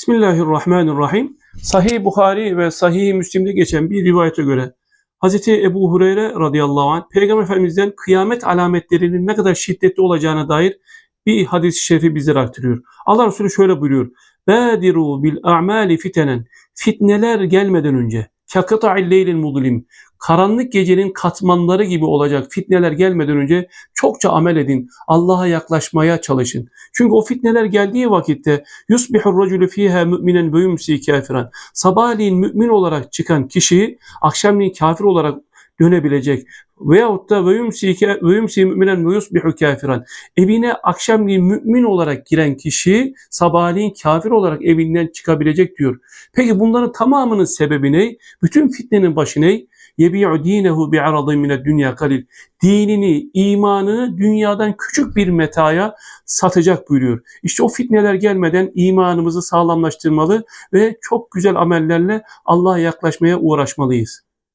Bismillahirrahmanirrahim. Sahih Bukhari ve Sahih Müslim'de geçen bir rivayete göre Hz. Ebu Hureyre radıyallahu anh Peygamber Efendimiz'den kıyamet alametlerinin ne kadar şiddetli olacağına dair bir hadis-i şerifi bizlere aktarıyor. Allah Resulü şöyle buyuruyor. Badiru bil a'mali fitenen. Fitneler gelmeden önce. Kakata'il leylil mudlim. Karanlık gecenin katmanları gibi olacak fitneler gelmeden önce çokça amel edin. Allah'a yaklaşmaya çalışın. Çünkü o fitneler geldiği vakitte yusbihur raculu fiha mu'minen ve yumsi kafiran. Sabahleyin mümin olarak çıkan kişi akşamleyin kafir olarak dönebilecek. Veyahut da ve yumsi ve yumsi müminen ve yusbihu kafiran. Evine akşamleyin mümin olarak giren kişi sabahleyin kafir olarak evinden çıkabilecek diyor. Peki bunların tamamının sebebi ne? Bütün fitnenin başı ne? yebi'u dinehu bi'aradın mine dünya kalil. Dinini, imanını dünyadan küçük bir metaya satacak buyuruyor. İşte o fitneler gelmeden imanımızı sağlamlaştırmalı ve çok güzel amellerle Allah'a yaklaşmaya uğraşmalıyız.